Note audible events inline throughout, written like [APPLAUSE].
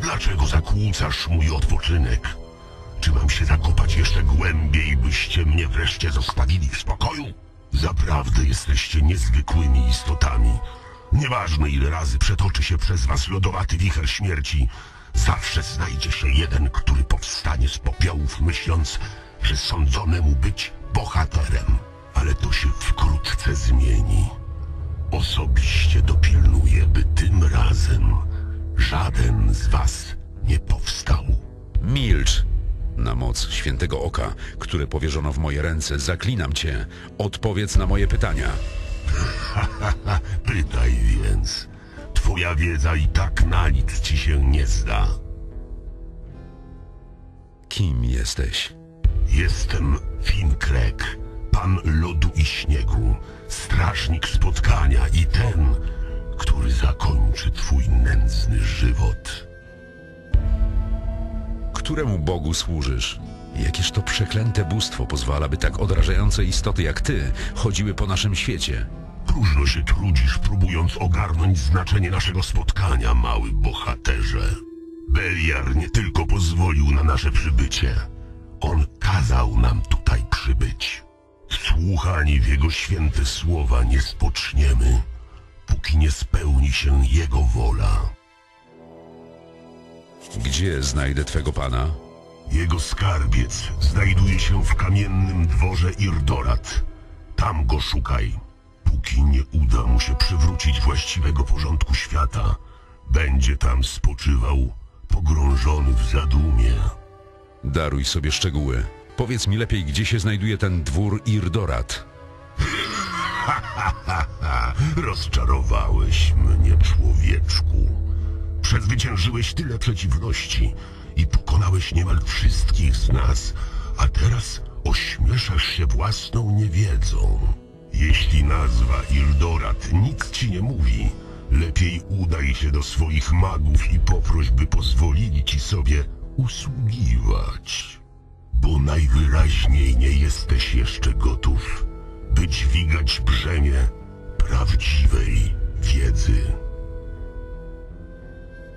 Dlaczego zakłócasz mój odpoczynek? Czy mam się zakopać jeszcze głębiej, byście mnie wreszcie zostawili w spokoju? Zaprawdę jesteście niezwykłymi istotami. Nieważne ile razy przetoczy się przez was lodowaty wicher śmierci, zawsze znajdzie się jeden, który powstanie z popiołów, myśląc, że sądzono mu być bohaterem. Ale to się wkrótce zmieni. Osobiście dopilnuję, by tym razem żaden z was nie powstał. Milcz! Na moc świętego oka, które powierzono w moje ręce, zaklinam cię. Odpowiedz na moje pytania. [LAUGHS] Pytaj więc. Twoja wiedza i tak na nic ci się nie zda. Kim jesteś? Jestem Finkrek, pan lodu i śniegu, strażnik spotkania i ten, który zakończy twój nędzny żywot. Któremu Bogu służysz? Jakież to przeklęte bóstwo pozwala, by tak odrażające istoty jak ty chodziły po naszym świecie? Próżno się trudzisz, próbując ogarnąć znaczenie naszego spotkania, mały bohaterze. Beliar nie tylko pozwolił na nasze przybycie, on kazał nam tutaj przybyć. Słuchani w jego święte słowa nie spoczniemy, póki nie spełni się jego wola. Gdzie znajdę twego pana? Jego skarbiec znajduje się w kamiennym dworze Irdorat. Tam go szukaj. Póki nie uda mu się przywrócić właściwego porządku świata, będzie tam spoczywał, pogrążony w zadumie. Daruj sobie szczegóły. Powiedz mi lepiej, gdzie się znajduje ten dwór Irdorat. [LAUGHS] Rozczarowałeś mnie, człowieczku. Przezwyciężyłeś tyle przeciwności i pokonałeś niemal wszystkich z nas, a teraz ośmieszasz się własną niewiedzą. Jeśli nazwa Ildorat nic ci nie mówi, lepiej udaj się do swoich magów i poproś, by pozwolili ci sobie usługiwać. Bo najwyraźniej nie jesteś jeszcze gotów, by dźwigać brzemię prawdziwej wiedzy.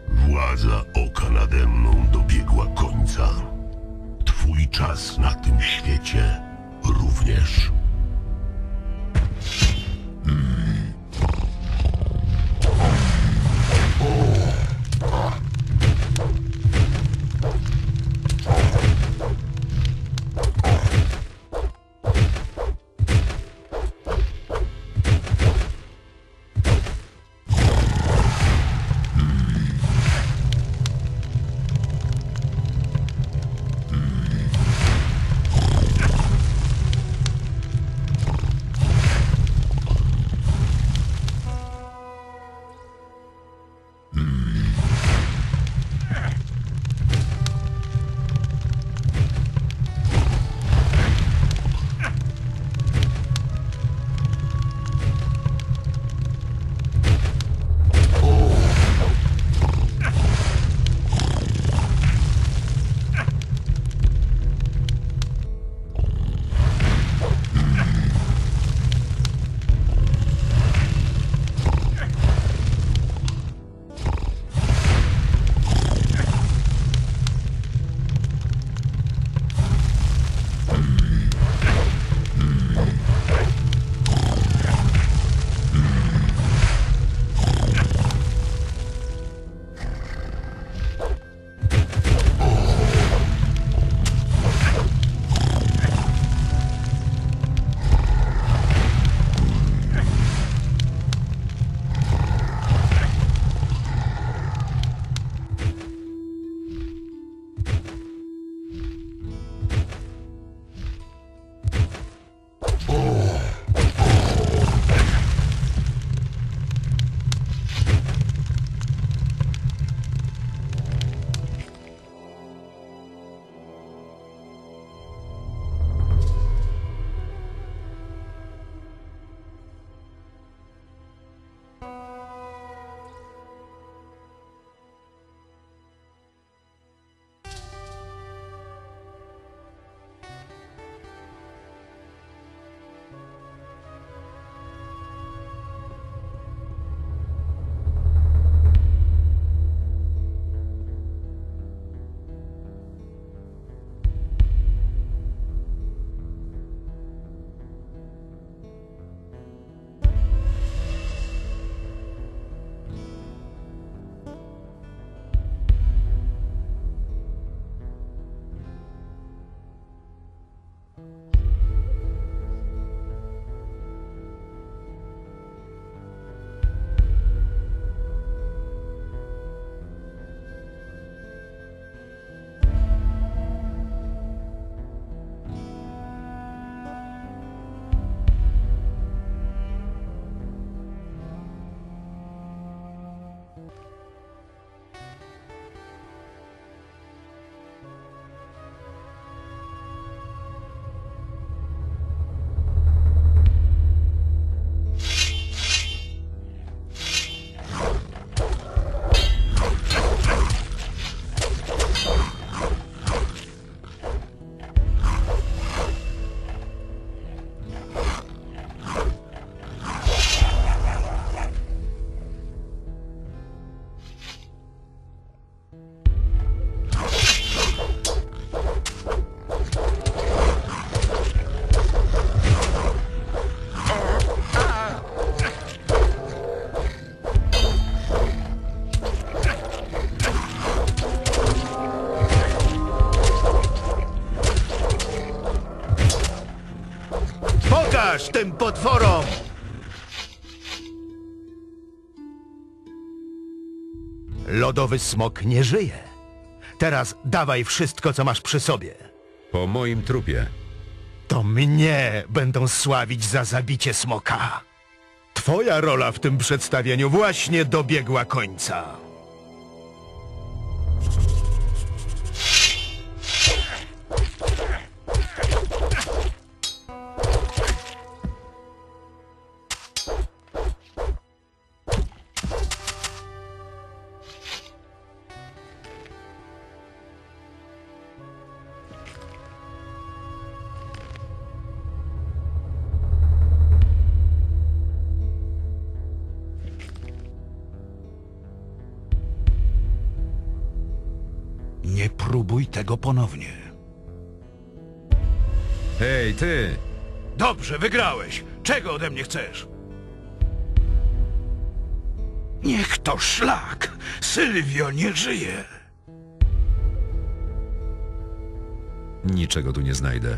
Władza oka nade mną dobiegła końca. Twój czas na tym świecie również. Tym potworom! Lodowy smok nie żyje. Teraz dawaj wszystko, co masz przy sobie. Po moim trupie. To mnie będą sławić za zabicie smoka. Twoja rola w tym przedstawieniu właśnie dobiegła końca. Nie próbuj tego ponownie. Hej, ty! Dobrze, wygrałeś. Czego ode mnie chcesz? Niech to szlak. Sylwio nie żyje. Niczego tu nie znajdę.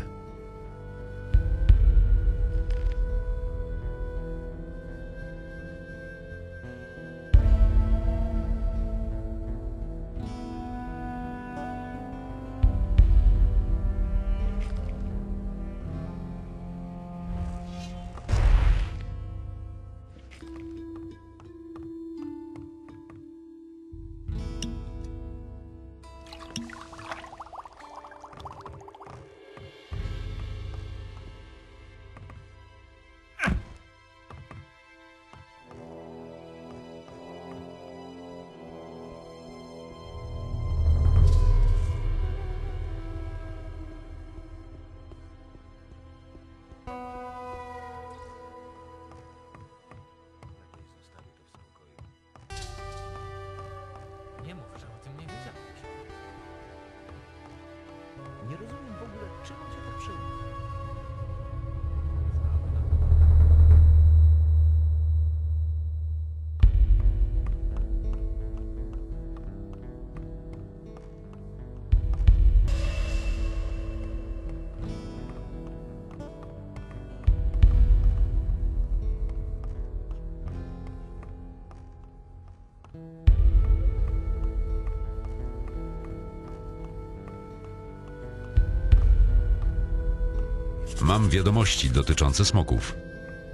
Mam wiadomości dotyczące smoków.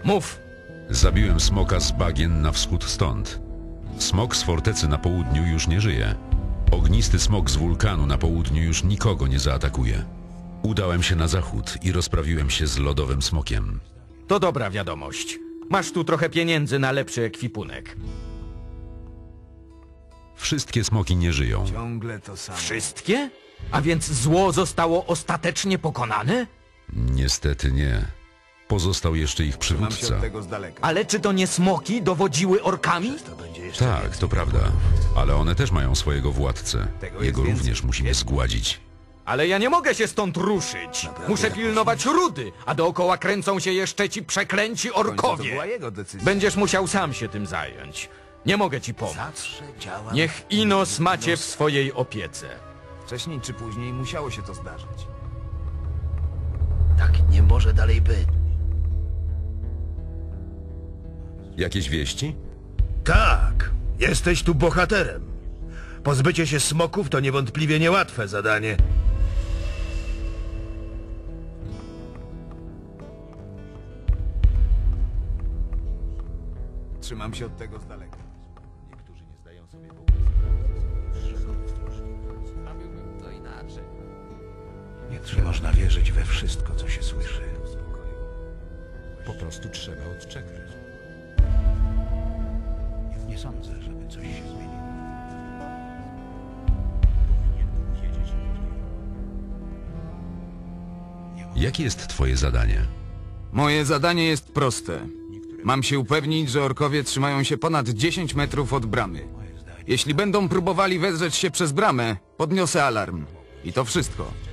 Mów! Zabiłem smoka z bagien na wschód stąd. Smok z fortecy na południu już nie żyje. Ognisty smok z wulkanu na południu już nikogo nie zaatakuje. Udałem się na zachód i rozprawiłem się z lodowym smokiem. To dobra wiadomość. Masz tu trochę pieniędzy na lepszy ekwipunek. Wszystkie smoki nie żyją. Wszystkie? A więc zło zostało ostatecznie pokonane? Niestety nie. Pozostał jeszcze ich przywódca. Ale czy to nie smoki dowodziły orkami? Tak, to prawda. Ale one też mają swojego władcę. Jego również musimy zgładzić. Ale ja nie mogę się stąd ruszyć. Muszę pilnować rudy, a dookoła kręcą się jeszcze ci przeklęci orkowie. Będziesz musiał sam się tym zająć. Nie mogę ci pomóc. Niech Inos macie w swojej opiece. Wcześniej czy później musiało się to zdarzyć. Tak nie może dalej być. Jakieś wieści? Tak, jesteś tu bohaterem. Pozbycie się smoków to niewątpliwie niełatwe zadanie. Trzymam się od tego z daleka. Nie można wierzyć we wszystko, co się słyszy. Po prostu trzeba odczekać. Nie sądzę, żeby coś się zmieniło. Jakie jest twoje zadanie? Moje zadanie jest proste. Mam się upewnić, że orkowie trzymają się ponad 10 metrów od bramy. Jeśli będą próbowali wedrzeć się przez bramę, podniosę alarm. I to wszystko.